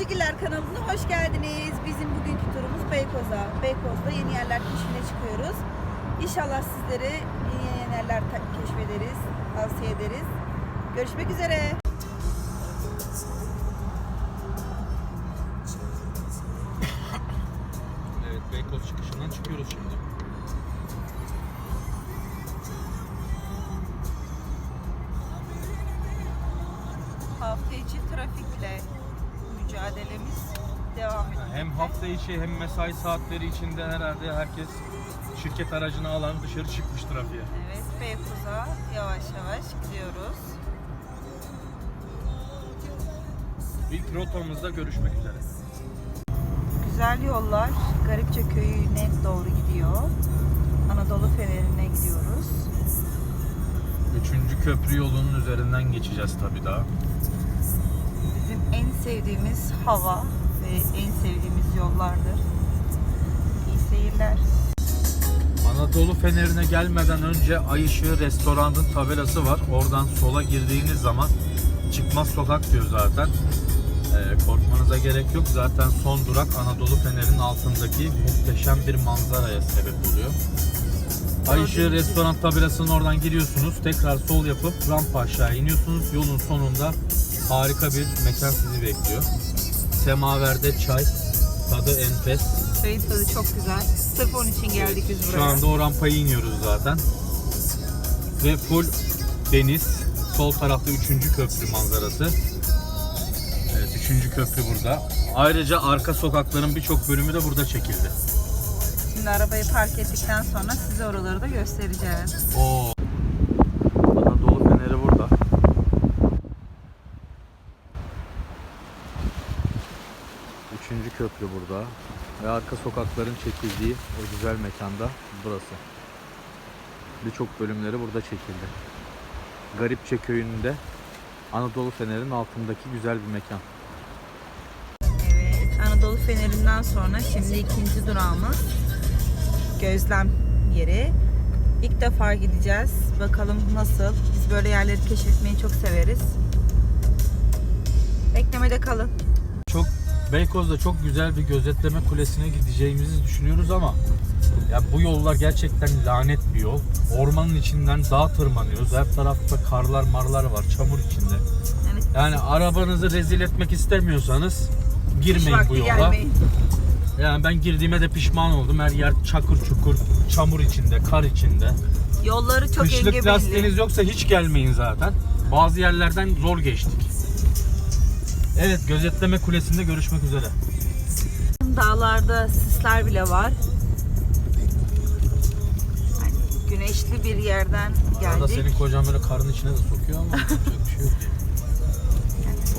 Yolcugiller kanalına hoş geldiniz. Bizim bugünkü turumuz Beykoz'a. Beykoz'da yeni yerler keşfine çıkıyoruz. İnşallah sizleri yeni yerler keşfederiz, tavsiye ederiz. Görüşmek üzere. Evet Beykoz çıkışından çıkıyoruz şimdi. Hafta içi trafikle mücadelemiz devam ediyor. Hem hafta içi hem mesai saatleri içinde herhalde herkes şirket aracını alan dışarı çıkmış trafiğe. Evet, Beykoz'a yavaş yavaş gidiyoruz. İlk rotamızda görüşmek üzere. Güzel yollar Garipçe köyüne doğru gidiyor. Anadolu Feneri'ne gidiyoruz. Üçüncü köprü yolunun üzerinden geçeceğiz tabii daha. Bizim en sevdiğimiz hava ve en sevdiğimiz yollardır. İyi seyirler. Anadolu Feneri'ne gelmeden önce Ay Işığı Restoran'ın tabelası var. Oradan sola girdiğiniz zaman çıkmaz sokak diyor zaten. Ee, korkmanıza gerek yok. Zaten son durak Anadolu Feneri'nin altındaki muhteşem bir manzaraya sebep oluyor. Ay Işığı Restoran tabelasının oradan giriyorsunuz. Tekrar sol yapıp rampa aşağı iniyorsunuz. Yolun sonunda harika bir mekan sizi bekliyor. Semaverde çay, tadı enfes. Çayın tadı çok güzel. Sırf onun için geldik biz buraya. Şu anda o rampayı iniyoruz zaten. Ve full deniz. Sol tarafta 3. köprü manzarası. Evet 3. köprü burada. Ayrıca arka sokakların birçok bölümü de burada çekildi. Şimdi arabayı park ettikten sonra size oraları da göstereceğiz. Oo. Anadolu Feneri burada. Üçüncü köprü burada. Ve arka sokakların çekildiği o güzel mekanda burası. Birçok bölümleri burada çekildi. Garipçe köyünde Anadolu Feneri'nin altındaki güzel bir mekan. Evet, Anadolu Feneri'nden sonra şimdi ikinci durağımız gözlem yeri. İlk defa gideceğiz. Bakalım nasıl. Biz böyle yerleri keşfetmeyi çok severiz. Beklemede kalın. Çok Beykoz'da çok güzel bir gözetleme kulesine gideceğimizi düşünüyoruz ama ya bu yollar gerçekten lanet bir yol. Ormanın içinden dağ tırmanıyoruz. Her tarafta karlar marlar var, çamur içinde. Evet. Yani arabanızı rezil etmek istemiyorsanız girmeyin bu yola. gelmeyin. Yani ben girdiğime de pişman oldum. Her yer çakır çukur, çamur içinde, kar içinde. Yolları çok Kışlık engebelli. lastiğiniz yoksa hiç gelmeyin zaten. Bazı yerlerden zor geçtik. Evet, gözetleme kulesinde görüşmek üzere. Dağlarda sisler bile var. Yani güneşli bir yerden Arada geldik. senin kocan böyle karın içine de sokuyor ama yapacak bir şey yok.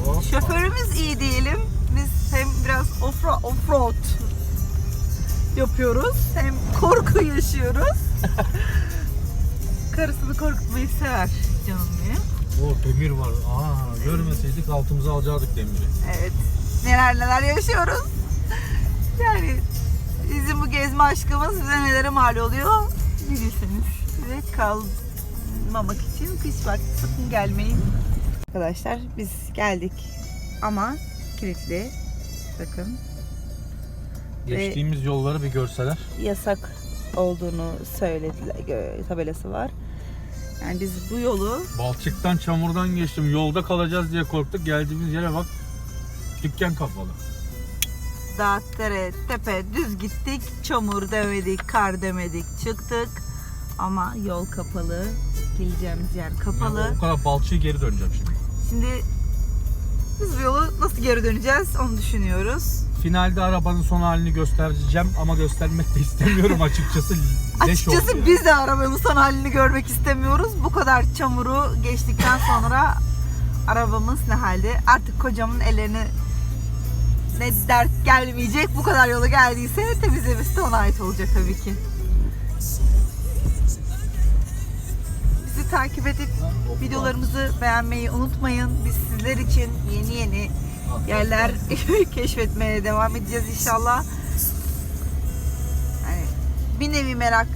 Hoppa. Şoförümüz iyi diyelim. Biz hem biraz offro- offroad yapıyoruz hem korku yaşıyoruz. Karısını korkutmayı sever canım benim. O demir var. Aa, görmeseydik altımıza alacaktık demiri. Evet. Neler neler yaşıyoruz. Yani bizim bu gezme aşkımız bize nelere mal oluyor bilirsiniz. Ve kalmamak için kış vakti sakın gelmeyin. Arkadaşlar biz geldik ama kilitli. Bakın Geçtiğimiz yolları bir görseler. yasak olduğunu söylediler. Tabelası var. Yani biz bu yolu Balçıktan çamurdan geçtim. Yolda kalacağız diye korktuk. Geldiğimiz yere bak. Dükkan kapalı. dağ, dere, tepe düz gittik. Çamur demedik, kar demedik. Çıktık. Ama yol kapalı. Geleceğimiz yer kapalı. Ben o kadar balçığı geri döneceğim şimdi. Şimdi biz bu yolu nasıl geri döneceğiz onu düşünüyoruz. Finalde arabanın son halini göstereceğim ama göstermek de istemiyorum açıkçası. Leş oldu Açıkçası yani. biz de arabanın son halini görmek istemiyoruz. Bu kadar çamuru geçtikten sonra arabamız ne halde? Artık kocamın ellerine ne dert gelmeyecek. Bu kadar yola geldiyse temizlemesi de ona ait olacak tabii ki. Takip edip videolarımızı beğenmeyi unutmayın. Biz sizler için yeni yeni yerler keşfetmeye devam edeceğiz inşallah. Yani bir nevi merak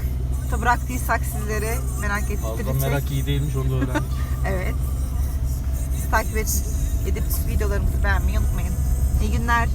bıraktıysak sizlere merak Fazla ettirirsek. merak iyi değilmiş onu da öğrendik. Evet. Bizi takip edip videolarımızı beğenmeyi unutmayın. İyi günler.